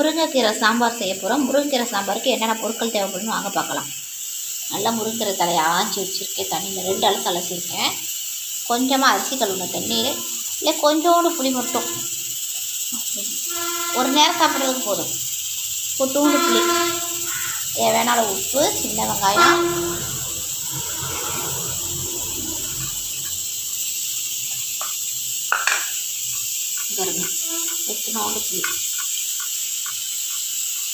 முருங்கைக்கீரை சாம்பார் செய்ய போகிறோம் முருங்கைக்கீரை சாம்பாருக்கு என்னென்ன பொருட்கள் தேவைப்படணும் வாங்க பார்க்கலாம். நல்லா முருங்கைக்கீரை தலையை ஆஞ்சி வச்சுருக்கேன். தண்ணியில் ரெண்டு அளவு அலசியிருக்கேன். கொஞ்சமாக அரிசி கழுவுன தண்ணீர். இல்லை கொஞ்சோண்டு புளி மட்டும். ஒரு நேரம் சாப்பிட்றதுக்கு போதும். கொட்டூண்டு புளி. தேவையான உப்பு சின்ன வெங்காயம். பாருங்க. எத்தனோண்டு புளி.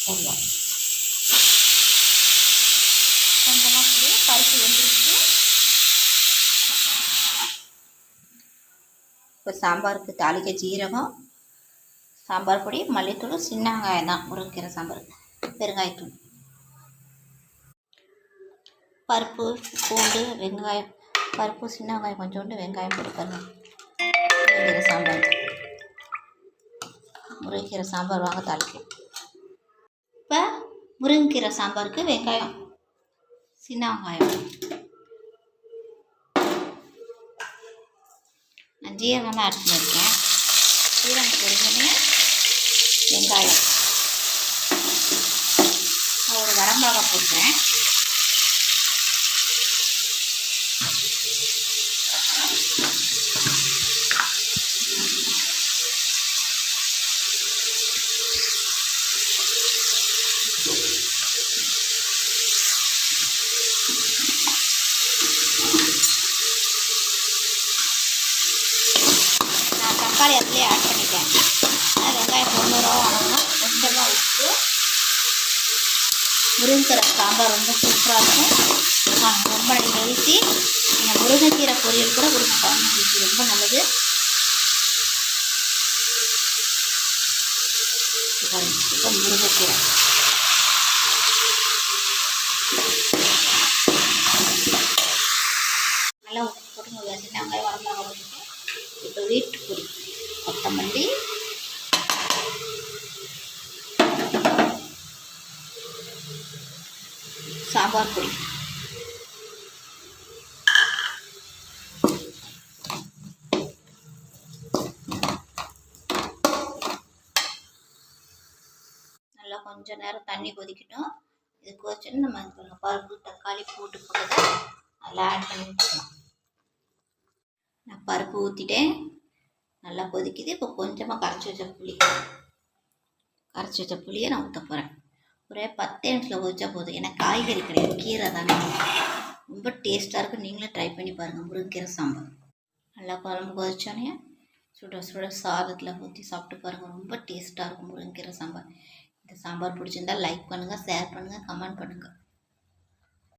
போடலாம். கொஞ்சமாக பருப்பு வெந்துருச்சு இப்போ சாம்பாருக்கு தாளிக்க ஜீரகம் சாம்பார் பொடி மல்லித்தூள் சின்ன வெங்காயம் தான். முருங்கைக்கீரை சாம்பார். பெருங்காயத்தூள். பருப்பு பூண்டு வெங்காயம். பருப்பு சின்ன வெங்காயம் கொஞ்சோண்டு வெங்காயம் போட்டுக்கணும் முருங்கைக்கீரை சாம்பார். முருங்கைக்கீரை சாம்பார் வாங்க தாளிக்கும் முருங்கைக்கீரை சாம்பாருக்கு வெங்காயம். சின்ன வெங்காயம். நான் ஜீரகம் ஆட் பண்ணியிருக்கேன். ஜீரகம் பொரிஞ்சோடனே வெங்காயம். நான் ஒரு வரம்பாக போட்டேன் நான் தக்காளி அதுலேயே ஆட் பண்ணிட்டேன். வெங்காயம் பொண்ணூறாவும் ஆகணும் கொஞ்சமாக உப்பு முருங்கீரை சாம்பார் ரொம்ப சூப்பராக இருக்கும். ரொம்ப ஹெல்த்தி நீங்கள் முருங்கைக்கீரை பொரியல் கூட கொடுங்க. குழந்தைங்களுக்கு ரொம்ப நல்லது. இப்போ முருங்கைக்கீரை. நல்லா உப்பு போட்டு ஒரு சின்ன வெங்காயம் இப்போ வீட்டு பொடி சாம்பார் பொடி நல்லா கொஞ்ச நேரம் தண்ணி கொதிக்கட்டும். இது கொதிச்சுன்னு நம்ம இது பண்ணலாம். பருப்பு தக்காளி போட்டு போட்டு நல்லா ஆட் பண்ணி வச்சுக்கலாம். நான் பருப்பு ஊற்றிட்டேன் நல்லா கொதிக்குது. இப்போ கொஞ்சமாக கரைச்சி வச்ச புளி. கரைச்சி வச்ச புளியை நான் ஊற்ற போகிறேன் ஒரே பத்து நிமிஷத்தில் கொதிச்சா போதும் ஏன்னா காய்கறி கிடையாது கீரை தானே. ரொம்ப டேஸ்ட்டாக இருக்கும். நீங்களும் ட்ரை பண்ணி பாருங்கள் முருங்கீரை சாம்பார். நல்லா குழம்பு கொதிச்சோன்னே சுட சுட சாதத்தில் ஊற்றி சாப்பிட்டு பாருங்கள் ரொம்ப டேஸ்ட்டாக இருக்கும் முருங்கீரை சாம்பார். இந்த சாம்பார் பிடிச்சிருந்தா லைக் பண்ணுங்கள் ஷேர் பண்ணுங்கள் கமெண்ட் பண்ணுங்கள்